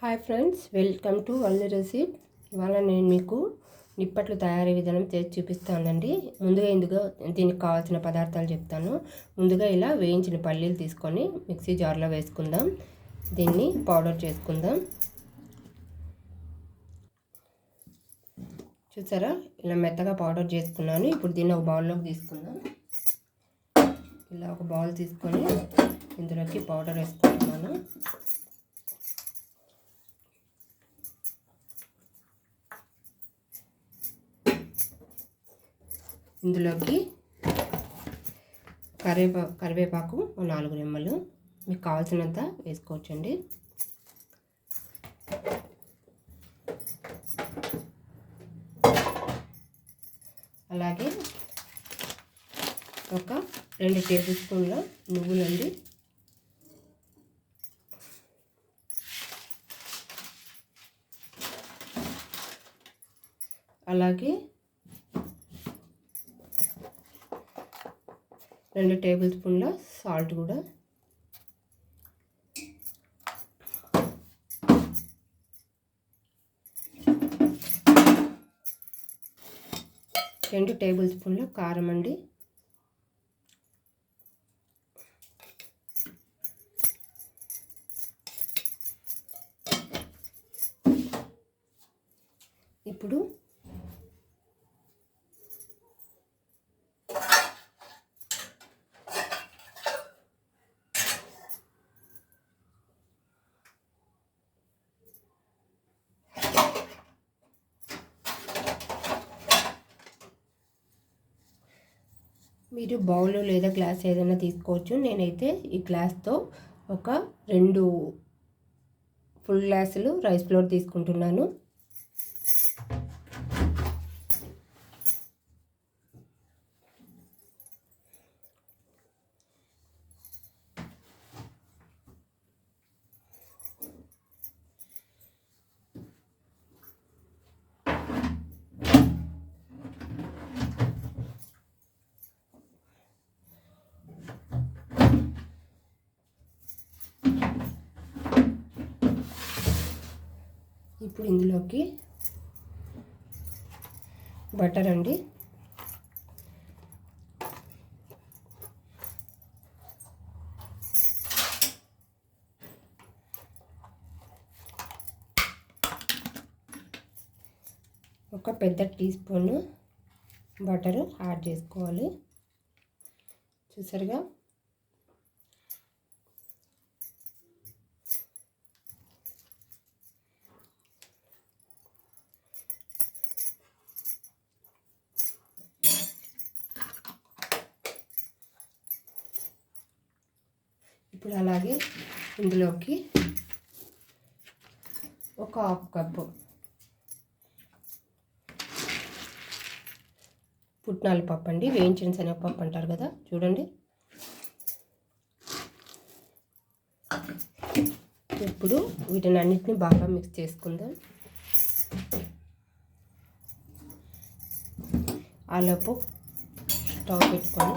Hi friends welcome to Valli recipe ఇవాళ నేను మీకు నిప్పట్లు తయారీ విధానం చేసి చూపిస్తానండి. ముందుగా ఇందుగా దీనికి కావాల్సిన పదార్థాలు చెప్తాను. ముందుగా ఇలా వేయించిన పల్లీలు తీసుకొని మిక్సీ జార్లో వేసుకుందాం. దీన్ని పౌడర్ చేసుకుందాం. చూసారా? ఇలా మెత్తగా పౌడర్ చేసుకున్నాను. ఇప్పుడు దీన్ని ఒక బౌల్లోకి తీసుకుందాం. ఇలా ఒక బౌల్ తీసుకొని ఇందులోకి పౌడర్ వేసుకుంటున్నాను. ఇందులోకి కరివేపా కరివేపాకు నాలుగు రెమ్మలు. మీకు కావాల్సినంత వేసుకోవచ్చండి. అలాగే ఒక రెండు టేబుల్ స్పూన్ల నువ్వులండి. అలాగే రెండు టేబుల్ స్పూన్ల సాల్ట్ కూడా. రెండు టేబుల్ స్పూన్ల కారం అండి. ఇప్పుడు మీరు బౌల్ లేదా గ్లాస్ ఏదైనా తీసుకోవచ్చు. నేనైతే ఈ గ్లాస్తో ఒక రెండు ఫుల్ గ్లాసులు రైస్ ఫ్లోర్ తీసుకుంటున్నాను. ఇప్పుడు ఇందులోకి బటర్ అండి. ఒక పెద్ద టీ స్పూన్ బటరు యాడ్ చేసుకోవాలి. చూసారుగా? ఇప్పుడు అలాగే ఇందులోకి ఒక హాఫ్ కప్పు పుట్నాల పప్పు అండి వేయించిన శనగపప్పు అంటారు కదా చూడండి. ఇప్పుడు వీటిని అన్నిటిని బాగా మిక్స్ చేసుకుందాం. ఆలోపు స్టవ్ పెట్టుకొని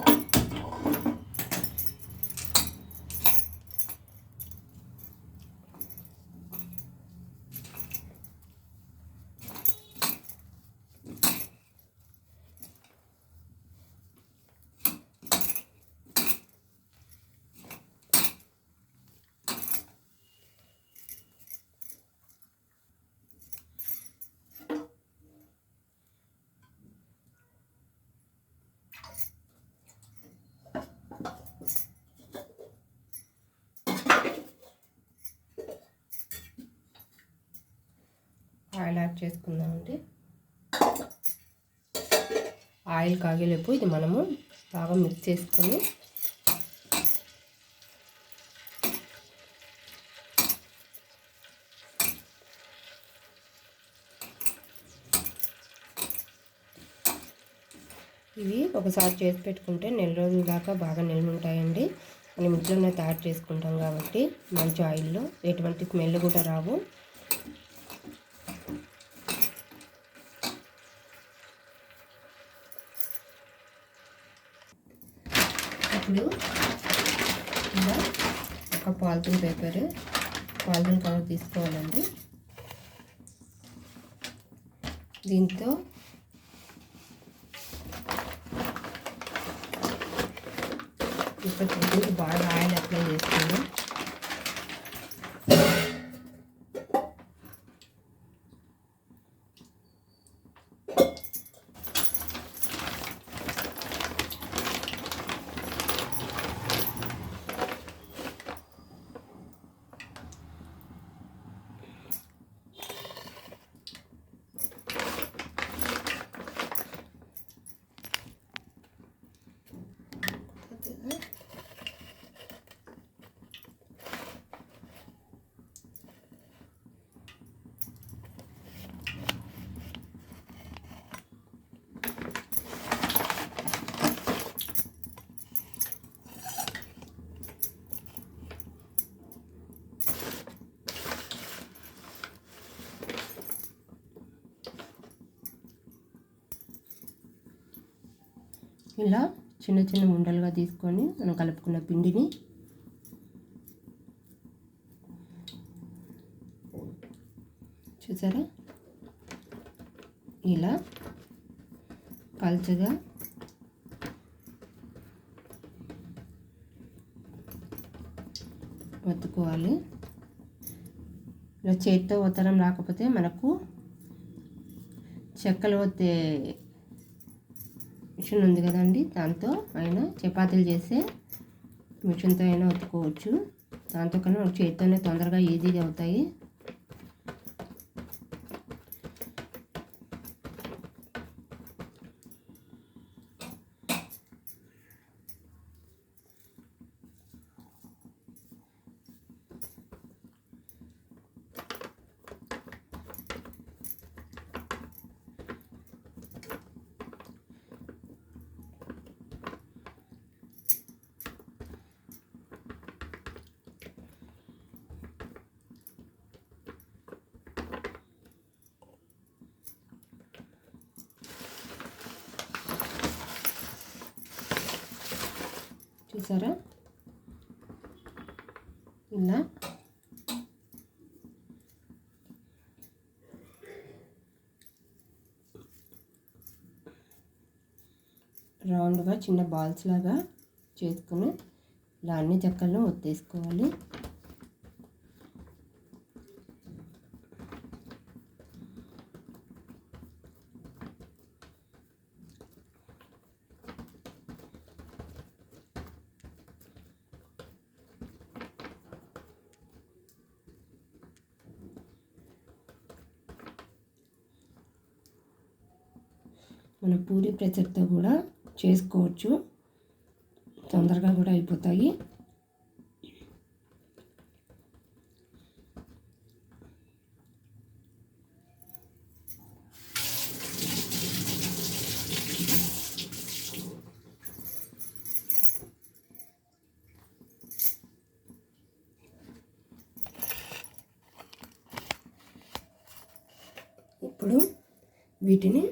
ఆయిల్ యాడ్ చేసుకుందామండి. ఆయిల్ కాగేలేపు ఇది మనము బాగా మిక్స్ చేసుకొని ఇవి ఒకసారి చేసి పెట్టుకుంటే నెల రోజుల దాకా బాగా నిల్వ మనం ఇంట్లోనే తయారు చేసుకుంటాం కాబట్టి మంచి ఆయిల్లో ఎటువంటి స్మెల్ కూడా రావు ఇప్పుడు ఇలా ఒక పాలిథిన్ పేపర్ పాలిథిన్ కవర్ తీసుకోవాలండి. దీంతో ఇక్కడ దీనికి బాగా ఆయిల్ అప్లై చేస్తాను. ఇలా చిన్న చిన్న ఉండలుగా తీసుకొని మనం కలుపుకున్న పిండిని చూసారా? ఇలా పల్చగా వత్తుకోవాలి ఇలా చేతితో ఉత్తరం రాకపోతే మనకు చెక్కలు వత్తే మిషన్ ఉంది కదండి దాంతో అయినా చపాతీలు చేసే మిషన్తో అయినా ఉతుకోవచ్చు దాంతో కన్నా చేతితోనే తొందరగా ఈజీగా అవుతాయి. చూసారా? ఇలా. రౌండ్గా చిన్న బాల్స్ లాగా చేసుకుని ఇలా అన్ని చెక్కలను ఒత్తేసుకోవాలి. మన పూరి ప్రెషర్తో కూడా చేసుకోవచ్చు. తొందరగా కూడా అయిపోతాయి. ఇప్పుడు వీటిని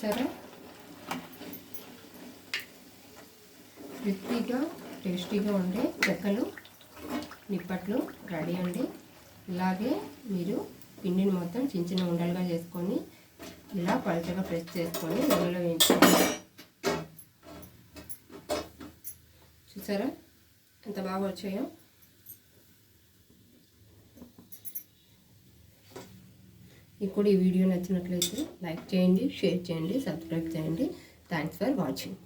చూసారా క్రిస్పీగా టేస్టీగా ఉండే చెక్కలు నిప్పట్లు రెడీ అండి. ఇలాగే మీరు పిండిని మొత్తం చిన్న చిన్న ఉండలుగా చేసుకొని ఇలా పలుచగా ప్రెస్ చేసుకొని నూనెలో వేయించుకోండి. చూసారా? ఎంత బాగా వచ్చాయో? మీకు కూడా ఈ వీడియో నచ్చినట్లయితే లైక్ చేయండి షేర్ చేయండి సబ్స్క్రైబ్ చేయండి. Thanks for watching